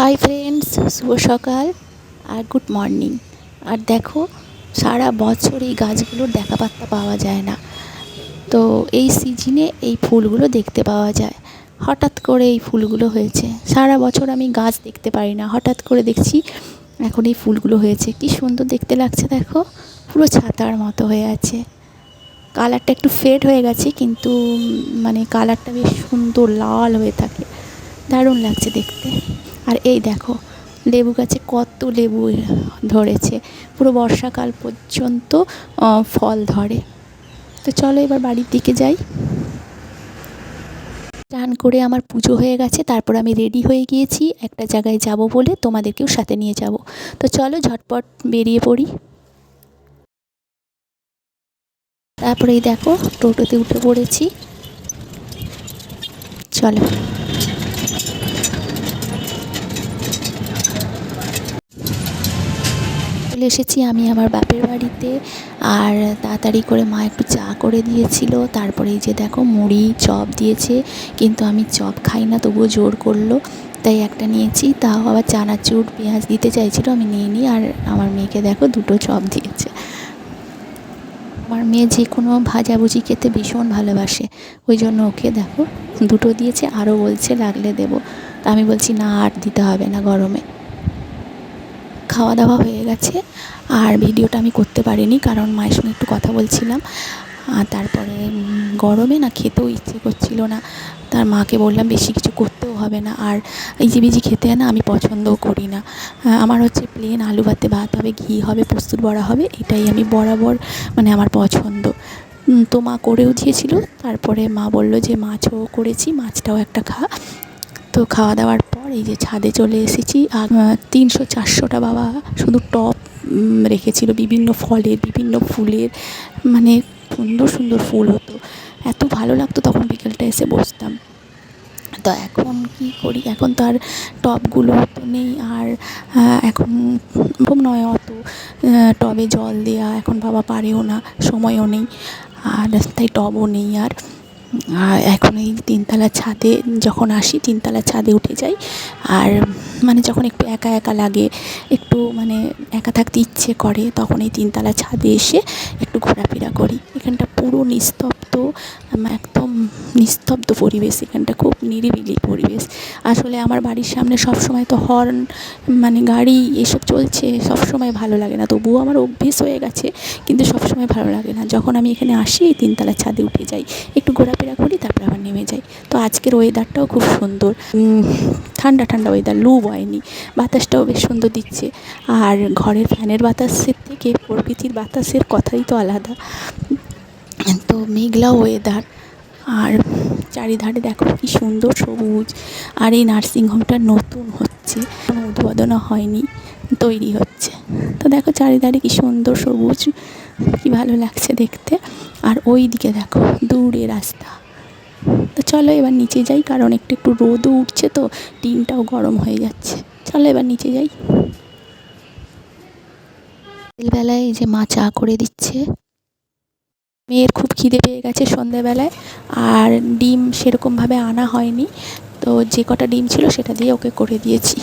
Hi friends শুভ সকাল আর good morning আর দেখো, সারা বছর এই গাছগুলোর দেখা পাত্তা পাওয়া যায় না। তো এই সিজনে এই ফুলগুলো দেখতে পাওয়া যায়। হঠাৎ করে এই ফুলগুলো হয়েছে। সারা বছর আমি গাছ দেখতে পারি না। হঠাৎ করে দেখছি এখন এই ফুলগুলো হয়েছে। কি সুন্দর দেখতে লাগছে দেখো। পুরো ছাতার মতো হয়ে আছে। কালারটা একটু ফেড হয়ে গেছে কিন্তু মানে কালারটা বেশ সুন্দর লাল হয়ে থাকে। দারুণ লাগছে দেখতে। আর এই দেখো, লেবু গাছে কত লেবু ধরেছে। পুরো বর্ষাকাল পর্যন্ত ফল ধরে। তো চলো এবার বাড়ির দিকে যাই। স্নান করে আমার পুজো হয়ে গেছে, তারপর আমি রেডি হয়ে গিয়েছি। একটা জায়গায় যাব বলে তোমাদেরকেও সাথে নিয়ে যাব। তো চলো ঝটপট বেরিয়ে পড়ি। তারপরে দেখো, টোটোতে উঠে পড়েছি। চলো। চলে এসেছি আমি আমার বাপের বাড়িতে। আর তাড়াতাড়ি করে মা একটু চা করে দিয়েছিল। তারপরে এই যে দেখো মুড়ি, চপ দিয়েছে। কিন্তু আমি চপ খাই না, তবুও জোর করল। তাই একটা নিয়েছি। তাও আবার চানাচুর, পেঁয়াজ দিতে চাইছিল, আমি নিয়ে নিই আর আমার মেয়েকে দেখো দুটো চপ দিয়েছে। আমার মেয়ে যে কোনো ভাজাভুজি খেতে ভীষণ ভালোবাসে। ওই জন্য ওকে দেখো দুটো দিয়েছে, আরও বলছে লাগলে দেবো। তা আমি বলছি, না, আর দিতে হবে না গরমে। খাওয়া দাওয়া হয়ে গেছে। আর ভিডিওটা আমি করতে পারিনি কারণ মায়ের সঙ্গে একটু কথা বলছিলাম। আর তারপরে গরমে না খেতেও ইচ্ছে করছিল না। তার মাকে বললাম, বেশি কিছু করতেও হবে না। আর এই যে বিজি খেতে না আমি পছন্দও করি না। আমার হচ্ছে প্লেন আলু ভাতে ভাত হবে, ঘি হবে প্রস্তুত বড়া হবে, এটাই আমি বরাবর মানে আমার পছন্দ। তো মা করেও দিয়েছিল। তারপরে মা বলল যে, মাছও করেছি, মাছটাও একটা খা। তো খাওয়া দাওয়ার পর এই যে ছাদে চলে এসেছি। আর তিনশো চারশোটা বাবা শুধু টপ রেখেছিল বিভিন্ন ফলের, বিভিন্ন ফুলের। মানে সুন্দর সুন্দর ফুল হতো। এত ভালো লাগতো তখন বিকেলটা এসে বসতাম। তো এখন কি করি? এখন তো আর টবগুলো তো নেই। আর এখন খুব নয় অত টবে জল দেওয়া এখন বাবা পারেও না, সময়ও নেই। আর, তাই টবও নেই। আর এখন এই তিনতলা ছাদে যখন আসি তিনতলা ছাদে উঠে যাই। আর মানে যখন একটু একা একা লাগে, একটু মানে একা থাকতে ইচ্ছে করে, তখন এই তিনতলা ছাদে এসে একটু ঘোরাফেরা করি। এখানটা পুরো নিস্তব্ধ একদম নিস্তব্ধ পরিবেশ। এখানটা খুব নিরিবিলি পরিবেশ। আসলে আমার বাড়ির সামনে সব সময় তো হর্ন মানে গাড়ি এসব চলছে সব সময় ভালো লাগে না। তবুও আমার অভ্যেস হয়ে গেছে, কিন্তু সব সময় ভালো লাগে না। যখন আমি এখানে আসি, এই তিনতলার ছাদে উঠে যাই। একটু ঘোরাফেরা করি, তারপরে আবার নেমে যাই। তো আজকের ওয়েদারটাও খুব সুন্দর। ঠান্ডা ঠান্ডা ওয়েদার লু বয়নি। বাতাসটাও বেশ সুন্দর দিচ্ছে। আর ঘরের ফ্যানের বাতাসের থেকে প্রকৃতির বাতাসের কথাই তো আলাদা। তো মেঘলা ওয়েদার আর চারিধারে দেখো কি সুন্দর সবুজ। আর এই নার্সিংহোমটা নতুন হচ্ছে, কোনো উদ্বোধনও হয়নি, তৈরি হচ্ছে। তো দেখো চারিধারে কি সুন্দর সবুজ, কি ভালো লাগছে দেখতে। আর ওই দিকে দেখো দূরে রাস্তা। তো চলো এবার নিচে যাই, কারণ একটু একটু রোদও উঠছে তো, টিনটাও গরম হয়ে যাচ্ছে। চলো এবার নিচে যাই। বিকেলবেলায় এই যে মা চা করে দিচ্ছে। মেয়ের খুব খিদে পেয়ে গেছে সন্ধেবেলায় আর ডিম সেরকমভাবে আনা হয়নি। তো যে কটা ডিম ছিল সেটা দিয়ে ওকে করে দিয়েছি।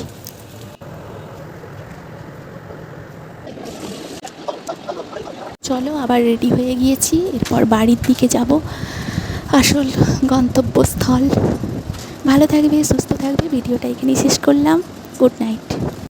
চলো আবার রেডি হয়ে গিয়েছি, এরপর বাড়ির দিকে যাব। আসল গন্তব্যস্থল। ভালো থাকবে সুস্থ থাকবে। ভিডিওটা এখানেই শেষ করলাম। Good night.